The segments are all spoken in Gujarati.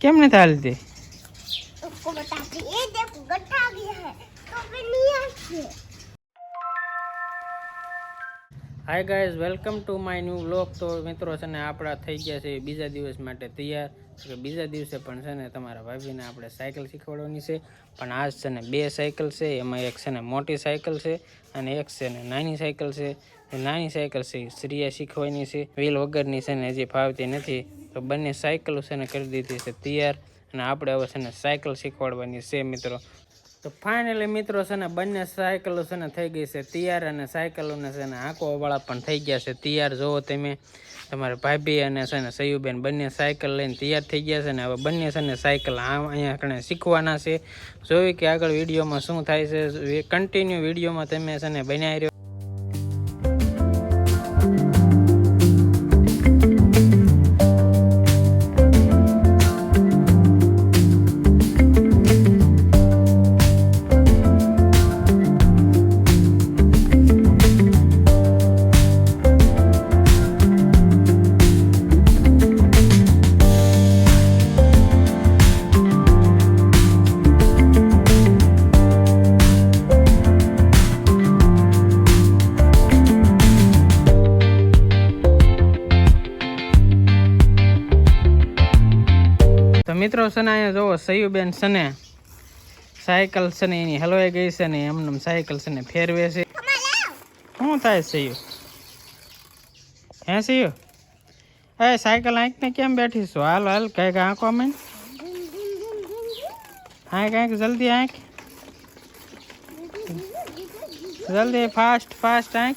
કેમ નથી હાલતી उसको बताती ये देखो गड्ढा भी है तो फिर नहीं आती hi guys welcome to my new blog તો મિત્રો છે ને, આપણા થઈ ગયા છે બીજા દિવસ માટે તૈયાર. કે બીજા દિવસે પણ છે ને, તમારા ભાભીને આપણે સાયકલ શીખવાડવાની છે. પણ આજ છે ને બે સાયકલ છે. એમાં એક છે ને મોટી સાયકલ છે અને એક છે ને નાની સાયકલ છે. નાની સાયકલ છે શ્રીયા શીખવાની છે. વ્હીલ વગરની છે ને હજી ફાવતી નથી. તો બંને સાયકલો છે ને કરી દીધી છે તૈયાર. અને આપણે હવે છે ને સાયકલ શીખવાડવાની છે મિત્રો. તો ફાઇનલી મિત્રો છે ને બંને સાયકલો છે ને થઈ ગઈ છે તૈયાર અને સાયકલોને છે ને આંકોવાળા પણ થઈ ગયા છે. તૈયાર જોવો તમે, તમારા ભાભી અને છે ને સયુબેન બંને સાયકલ લઈને તૈયાર થઈ ગયા છે ને હવે બંને છે ને સાયકલ અહીંયા કણે શીખવાના છે. જોયું કે આગળ વિડીયોમાં શું થાય છે કન્ટિન્યુ વિડીયોમાં તમે છે ને બનાવી મિત્રો છે અહીંયા જોવો સયુબેન છે ને સાયકલ છે ને એની હલવાઈ ગઈ છે ને એમને સાયકલ છે ને ફેરવે છે. શું થાય સયુ? હે સૈયુ? એ, સાયકલ આંખને કેમ બેઠીશું હાલ હાલ, કંઈક આંખો અમે આંક આંક જલ્દી આંખ. જલ્દી, ફાસ્ટ ફાસ્ટ આંખ.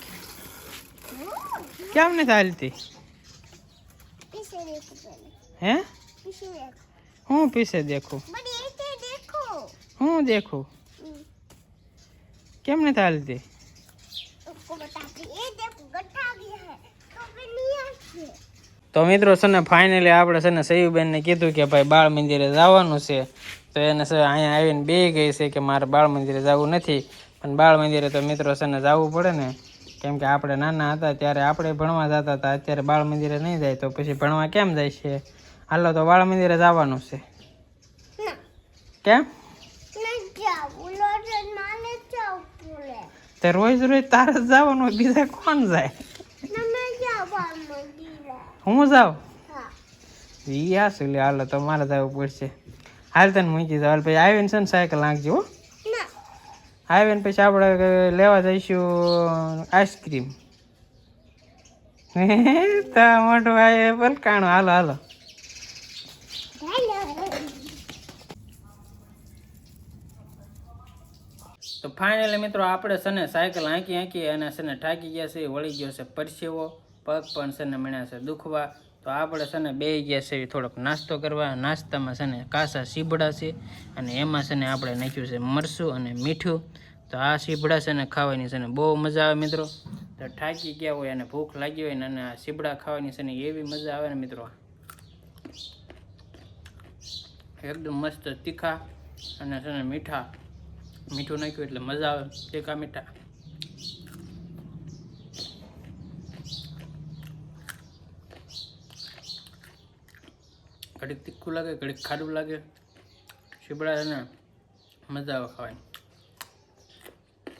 કેમ નથી હાલતી? હે? હું પીસે દેખું? હું દેખું? કેમ ને હાલતી? તો મિત્રો છે ને ફાઇનલી આપણે છે ને સયુબેનને કીધું કે ભાઈ બાળ મંદિરે જવાનું છે. તો એને છે અહીંયા આવીને બે ગઈ છે કે મારે બાળ મંદિરે જવું નથી. પણ બાળ મંદિરે તો મિત્રો છે ને જવું પડે ને. કેમ કે આપણે નાના હતા ત્યારે આપણે ભણવા જતા હતા. અત્યારે બાળ મંદિરે નહીં જાય તો પછી ભણવા કેમ જાય છે? હાલો તો વાળ મંદિરે જવાનું છે. કેમ? તે રોજ રોજ તારે જ જવાનું હોય બીજા કોણ જાય? હું જાઉં? યા શું લે હાલો તો મારે જવું પડશે. હાલ તને મૂકી જાવ પછી આવીને છે ને સાયકલ નાખજો આવીને પછી આપણે લેવા જઈશું આઈસ્ક્રીમ. મોટું ભાઈ પલકાણું હાલો હાલો. તો ફાઇનલી મિત્રો આપણે છે ને સાયકલ આંકી આંકી અને છે થાકી ગયા છે વળી ગયો છે પરસેવો પગ પણ છે ને મળ્યા છે દુખવા તો આપણે છે ને બે ગયા છે થોડોક નાસ્તો કરવા નાસ્તામાં છે ને કાસા સીબડા છે અને એમાં છે ને આપણે નાખ્યું છે મરસું અને મીઠું તો આ સીબડા છે ને ખાવાની છે ને બહુ મજા આવે મિત્રો તો થાકી ગયા હોય અને ભૂખ લાગી હોય ને અને આ સીબડા ખાવાની છે ને એવી મજા આવે ને મિત્રો એકદમ મસ્ત તીખા અને છે ને મીઠા મીઠું નાખ્યું એટલે મજા આવે. ટેકા મીઠા. ઘડીક તીખું લાગે, ઘડીક ખાડું લાગે. શીબડા છે ને મજા આવે ખાવાની.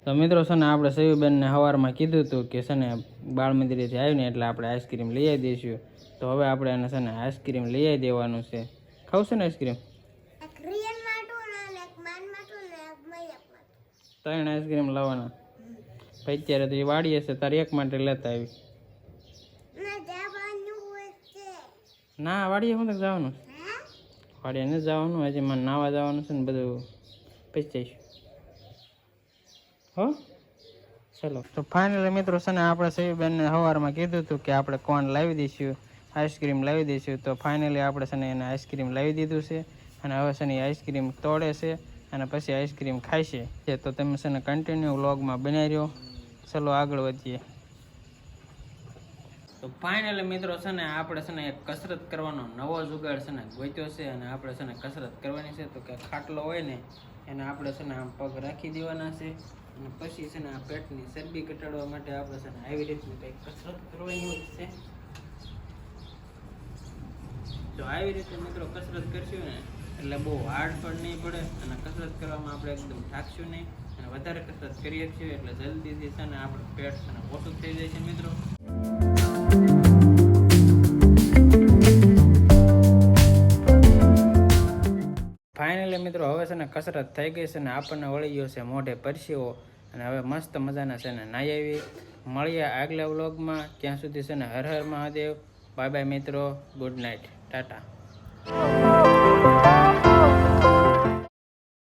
તો મિત્રો છે ને, આપણે સયુબેનને સવારમાં કીધું હતું કે છે ને, બાળ મંદિરેથી આવીને એટલે આપણે આઈસ્ક્રીમ લઈ આવી દઈશું. તો હવે આપણે એને છે ને આઈસ્ક્રીમ લઈ આવી દેવાનું છે. ખાવશે ને આઈસ્ક્રીમ ત્રણ આઈસ્ક્રીમ લાવવાના. ભાઈ, અત્યારે તો એ વાડી હશે તારે એક માટે લેતા આવી. ના, વાડીએ હું તો જવાનું. વાડીએ નથી જવાનું, હજી મને નાવા જવાનું છે ને બધું પછી જઈશું હો? ચલો. તો ફાઇનલી મિત્રો છે ને, આપણે સહીબેનને સવારમાં કીધું હતું કે આપણે કોણ લાવી દઈશું આઈસ્ક્રીમ લાવી દઈશું. તો ફાઇનલી આપણે છે ને એને આઈસ્ક્રીમ લાવી દીધું છે. અને હવે છે ને આઈસ્ક્રીમ તોડે છે. અને પછી આઈસ્ક્રીમ છે. તો તમે છે ને કન્ટિન્યુ વ્લોગમાં બનાવી રહ્યો. ચલો આગળ વધીએ. તો ફાઇનલી મિત્રો છે ને આપણે છે ને એક કસરત કરવાનો નવો જુગાડ છે ને ગોત્યો છે અને આપણે છે ને કસરત કરવાની છે. તો કે ખાટલો હોય ને, એને આપણે છે ને આમ પગ રાખી દેવાના છે. અને પછી છે ને આ પેટની ચરબી ઘટાડવા માટે આપણે છે ને આવી રીતની કંઈક કસરત કરવાની છે. જો આવી રીતે મિત્રો કસરત કરશું ને એટલે બહુ હાર્ડ પણ નહીં પડે અને કસરત કરવામાં આપણે એકદમ થાકશું નહીં. અને વધારે કસરત કરીએ છીએ એટલે જલ્દીથી છે ને આપણું પેટ છે ને ઓછું થઈ જાય છે મિત્રો. ફાઇનલી મિત્રો, હવે છે ને કસરત થઈ ગઈ છે ને આપણને વળી ગયો છે મોઢે પરસીઓ અને હવે મસ્ત મજાના છે ને નાઈ આવી. મળીએ આગલા વ્લોગમાં. ત્યાં સુધી છે ને હર હર મહાદેવ. બાય બાય મિત્રો. Good night tata